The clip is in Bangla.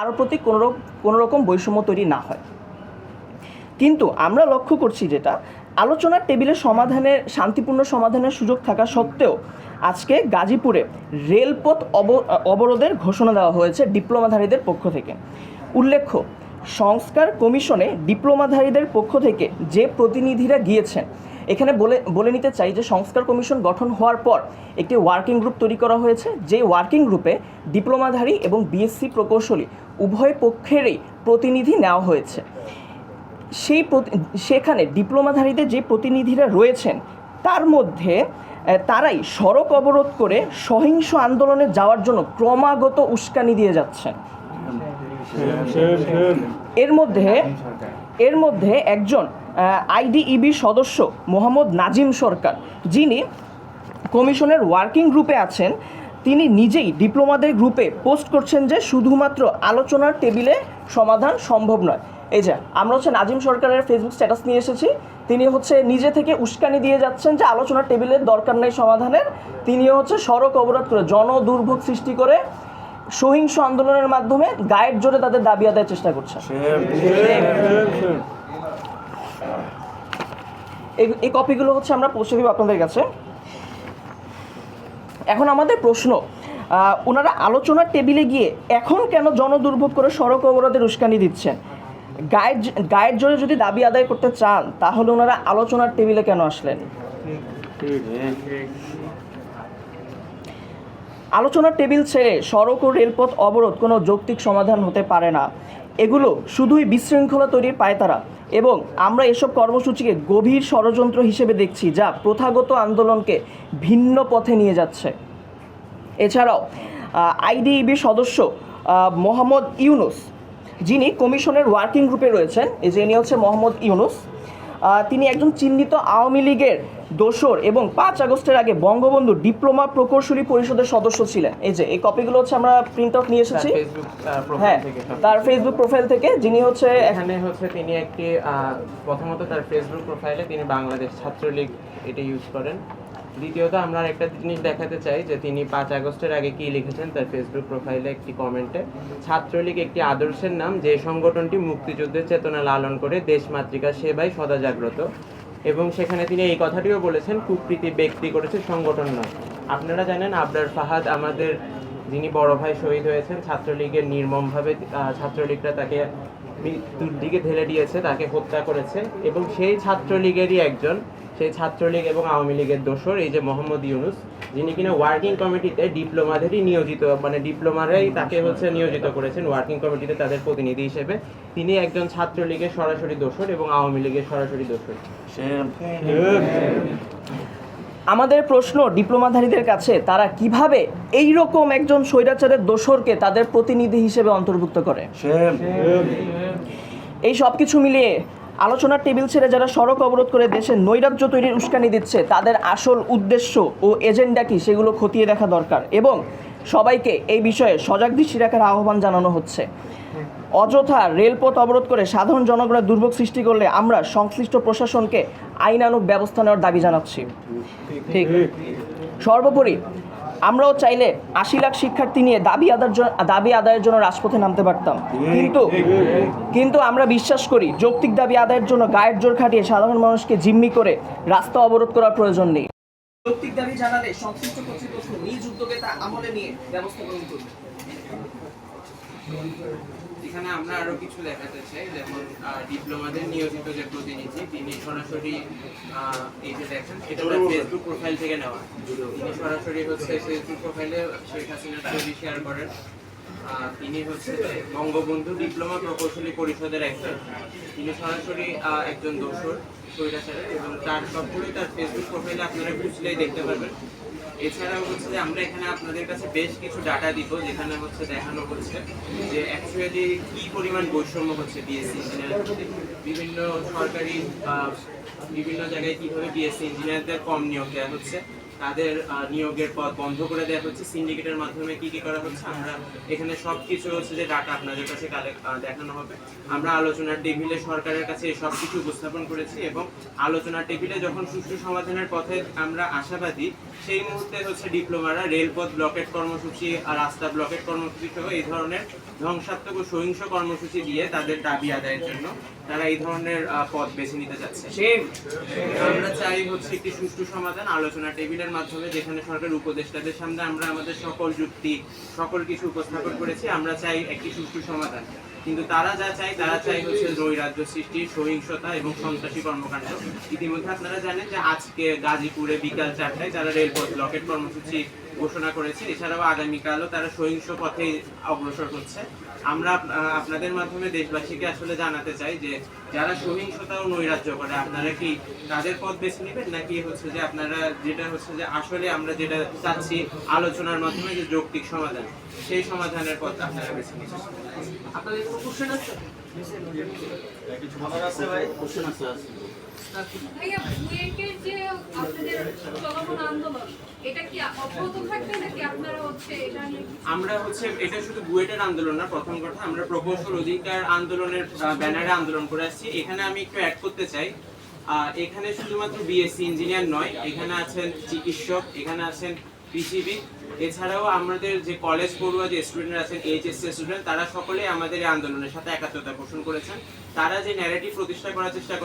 কারোর প্রতি কোনো কোনো রকম বৈষম্য তৈরি না হয়। কিন্তু আমরা লক্ষ্য করছি যেটা, আলোচনার টেবিলে সমাধানের, শান্তিপূর্ণ সমাধানের সুযোগ থাকা সত্ত্বেও আজকে গাজীপুরে রেলপথ অব- অবরোধের ঘোষণা দেওয়া হয়েছে ডিপ্লোমাধারীদের পক্ষ থেকে। উল্লেখ্য, সংস্কার কমিশনে ডিপ্লোমাধারীদের পক্ষ থেকে যে প্রতিনিধিরা গিয়েছেন এখানে বলে বলে নিতে চাই যে সংস্কার কমিশন গঠন হওয়ার পর একটি ওয়ার্কিং গ্রুপ তৈরি করা হয়েছে, যে ওয়ার্কিং গ্রুপে ডিপ্লোমাধারী এবং বিএসসি প্রকৌশলী উভয় পক্ষেরই প্রতিনিধি নেওয়া হয়েছে। সেই সেখানে ডিপ্লোমাধারীদের যে প্রতিনিধিরা রয়েছেন, তার মধ্যে তারাই সড়ক অবরোধ করে সহিংস আন্দোলনে যাওয়ার জন্য ক্রমাগত উস্কানি দিয়ে যাচ্ছেন। এর মধ্যে এর মধ্যে একজন আইডিইবি সদস্য মোহাম্মদ নাজিম সরকার, যিনি কমিশনের ওয়ার্কিং গ্রুপে আছেন, তিনি নিজেই ডিপ্লোমাদের গ্রুপে পোস্ট করছেন যে শুধুমাত্র আলোচনার টেবিলে সমাধান সম্ভব নয়। এই যে, আমরা হচ্ছে নাজিম সরকারের ফেসবুক স্ট্যাটাস নিয়ে এসেছি। তিনি হচ্ছে নিজে থেকে উস্কানি দিয়ে যাচ্ছেন যে আলোচনার টেবিলের দরকার নেই সমাধানের। তিনিও হচ্ছে সড়ক অবরোধ করে জনদুর্ভোগ সৃষ্টি করে সহিংস আন্দোলনের মাধ্যমে গায়ের জোরে তাদের দাবি আদায়ের চেষ্টা করছে এই কপিগুলো হচ্ছে আমরা পৌঁছে দিব আপনাদের কাছে। এখন আমাদের প্রশ্ন ওনারা আলোচনার টেবিলে গিয়ে এখন কেন জনদুর্ভোগ করে সড়ক অবরোধের উস্কানি দিচ্ছেন? গায়ের গায়ের জোরে যদি দাবি আদায় করতে চান, তাহলে ওনারা আলোচনার টেবিলে কেন আসলেন? আলোচনার টেবিল ছেড়ে সড়ক ও রেলপথ অবরোধ কোনো যৌক্তিক সমাধান হতে পারে না। এগুলো শুধুই বিশৃঙ্খলা তৈরির পায়তারা। এবং আমরা এসব কর্মসূচিকে গভীর ষড়যন্ত্র হিসেবে দেখছি যা প্রথাগত আন্দোলনকে ভিন্ন পথে নিয়ে যাচ্ছে। এছাড়াও আইডিইবির সদস্য মোহাম্মদ ইউনুস, যিনি কমিশনের ওয়ার্কিং গ্রুপে রয়েছেন, এই যে নিয়ে হচ্ছে মোহাম্মদ ইউনুস তিনি একজন চিহ্নিত আওয়ামী লীগের দোসর এবং পাঁচ আগস্টের আগে বঙ্গবন্ধু ডিপ্লোমা প্রকৌশলী পরিষদের সদস্য ছিলেন। এই যে এই কপিগুলো হচ্ছে আমরা প্রিন্ট আউট নিয়ে এসেছি। হ্যাঁ তার ফেসবুক প্রোফাইল থেকে যিনি হচ্ছে এখানে হচ্ছে তিনি একটি আহ, প্রথমত তার ফেসবুক প্রোফাইলে তিনি বাংলাদেশ ছাত্রলীগ এটা ইউজ করেন। দ্বিতীয়ত আমরা একটা জিনিস দেখাতে চাই যে তিনি পাঁচ আগস্টের আগে কি লিখেছেন তার ফেসবুক প্রোফাইলে একটি কমেন্টে ছাত্রলীগ একটি আদর্শের নাম, যে সংগঠনটি মুক্তিযুদ্ধের চেতনা লালন করে দেশ মাতৃকা সেবায় সদা জাগ্রত। এবং সেখানে তিনি এই কথাটিও বলেছেন কুকৃতি ব্যক্তি করেছে সংগঠন নয়। আপনারা জানেন আবরার ফাহাদ আমাদের যিনি বড় ভাই শহীদ হয়েছেন ছাত্রলীগের নির্মমভাবে ছাত্রলীগরা তাকে মৃত্যুর দিকে ঠেলে দিয়েছে তাকে হত্যা করেছে এবং সেই ছাত্রলীগেরই একজন সেই ছাত্রলীগ এবং আওয়ামী লীগের দোসর এই যে মোহাম্মদ ইউনুস যিনি কিনা ওয়ার্কিং কমিটিতে ডিপ্লোমাদেরই নিয়োজিত মানে ডিপ্লোমারাই তাকে হচ্ছে নিয়োজিত করেছেন ওয়ার্কিং কমিটিতে তাদের প্রতিনিধি হিসেবে। তিনি একজন ছাত্রলীগের সরাসরি দোসর এবং আওয়ামী লীগের সরাসরি দোসর আমাদের প্রশ্ন ডিপ্লোমাধারীদের কাছে তারা কীভাবে এই রকম একজন স্বৈরাচারের দোসরকে তাদের প্রতিনিধি হিসেবে অন্তর্ভুক্ত করে? এই সব কিছু মিলিয়ে আলোচনার টেবিল ছেড়ে যারা সড়ক অবরোধ করে দেশের নৈরাজ্য তৈরির উস্কানি দিচ্ছে তাদের আসল উদ্দেশ্য ও এজেন্ডা কি সেগুলো খতিয়ে দেখা দরকার এবং সবাইকে এই বিষয়ে সজাগ দৃষ্টি রাখার আহ্বান জানানো হচ্ছে। অযথা রেলপথ অবরোধ করে সাধারণ জনগণের দুর্ভোগ সৃষ্টি করলে আমরা সংশ্লিষ্ট প্রশাসনকে আইনানুগ ব্যবস্থা নেওয়ার দাবি জানাচ্ছি। ঠিক। সর্বোপরি, আমরাও চাইলে আশি লাখ শিক্ষার্থী নিয়ে দাবি আদার দাবি আদায়ের জন্য রাজপথে নামতে পারতাম। কিন্তু কিন্তু আমরা বিশ্বাস করি, যৌক্তিক দাবি আদায়ের জন্য গায়ের জোর খাটিয়ে সাধারণ মানুষকে জিম্মি করে রাস্তা অবরোধ করার প্রয়োজন নেই। যৌক্তিক দাবি জানালে সংশ্লিষ্ট কর্তৃপক্ষ নিজ উদ্যোগে তা আমলে নিয়ে ব্যবস্থা গ্রহণ করবে। এখানে আমরা আরও কিছু দেখাতে চাই, যেমন ডিপ্লোমাদের নিয়োজিত যে প্রতিনিধি, তিনি সরাসরি এই যে দেখেন এটা ফেসবুক প্রোফাইল থেকে নেওয়া। তিনি সরাসরি হচ্ছে ফেসবুক প্রোফাইলে শেখ হাসিনার ছবি শেয়ার করেন। তিনি হচ্ছে বঙ্গবন্ধু ডিপ্লোমা প্রকৌশলী পরিষদের একজন। তিনি সরাসরি একজন দোসর স্বৈরাচারের এবং তার সবগুলোই তার ফেসবুক প্রোফাইলে আপনারা খুঁজলেই দেখতে পারবেন। এছাড়াও হচ্ছে যে আমরা এখানে আপনাদের কাছে বেশ কিছু ডাটা দিব, যেখানে হচ্ছে দেখানো হচ্ছে যে অ্যাকচুয়ালি কি পরিমাণ বৈষম্য হচ্ছে বিএসসি ইঞ্জিনিয়ার বিভিন্ন সরকারি বিভিন্ন জায়গায় কীভাবে বিএসসি ইঞ্জিনিয়ারদের কম নিয়োগ দেওয়া হচ্ছে? তাদের নিয়োগের পথ বন্ধ করে দেওয়া হচ্ছে। সিন্ডিকেটের মাধ্যমে কি কি করা হচ্ছে? আমরা এখানে সব কিছু হচ্ছে যে ডাটা আপনাদের কাছে দেখানো হবে। আমরা আলোচনার টেবিলে সরকারের কাছে সব কিছু উপস্থাপন করেছি এবং আলোচনার টেবিলে যখন সুষ্ঠু সমাধানের পথে আমরা আশাবাদী, সেই মুহূর্তে হচ্ছে ডিপ্লোমারা রেলপথ ব্লকেট কর্মসূচি আর রাস্তা ব্লকেট কর্মসূচি সহ এই ধরনের ধ্বংসাত্মক ও সহিংস কর্মসূচি দিয়ে তাদের দাবি আদায়ের জন্য তারা এই ধরনের পথ বেছে নিতে যাচ্ছে। আমরা চাই হচ্ছে একটি সুষ্ঠু সমাধান। আলোচনা টেবিলের মাধ্যমে যেখানে সরকার উপদেষ্টাদের সামনে আমরা আমাদের সকল যুক্তি, সকল কিছু উপস্থাপন করেছি, আমরা চাই একটি সুষ্ঠু সমাধান। কিন্তু তারা যা চায়, তারা চাই হচ্ছে নৈরাজ্য সৃষ্টি, সহিংসতা এবং সন্ত্রাসী কর্মকাণ্ড। ইতিমধ্যে আপনারা জানেন যে আজকে গাজীপুরে বিকাল চারটায় তারা রেলপথ লকেট কর্মসূচি ঘোষণা করেছে। এছাড়াও আগামীকালও তারা সহিংস পথে অগ্রসর হচ্ছে। আমরা আপনাদের মাধ্যমে দেশবাসীকে আসলে জানাতে চাই যে যারা সহিংসতা ও নৈরাজ্য করে আপনারা কি তাদের পথ বেছে নেবেন? নাকি হচ্ছে যে আপনারা যেটা হচ্ছে যে আসলে আমরা যেটা চাচ্ছি আলোচনার মাধ্যমে যে যৌক্তিক সমাধান সেই সমাধানের পথ আপনারা বেছে নেবেন আপনাদের কোনো কোশ্চেন আছে? ভাইয়া বুয়েটের যে আপনাদের চলমান আন্দোলন এটা কি অব্যাহত থাকবে নাকি আপনারা হচ্ছে এটা নিয়ে কিছু- আমরা হচ্ছে, এটা শুধু বুয়েটের আন্দোলন না, প্রথম কথা, আমরা প্রকৌশল অধিকার আন্দোলনের ব্যানারে আন্দোলন করে আসছি। এখানে আমি একটু অ্যাড করতে চাই। এখানে শুধুমাত্র বিএসসি ইঞ্জিনিয়ার নয়, এখানে আছেন চিকিৎসক, এখানে আছেন কৃষিবিদ। এছাড়াও আমাদের যে কলেজ পড়ুয়া যে স্টুডেন্ট আছেন এইচএসসি স্টুডেন্ট তারা সকলেই আমাদের এই আন্দোলনের সাথে একাত্মতা পোষণ করেছেন। তারা যে ন্যারেটিভ প্রতিষ্ঠা করার চেষ্টা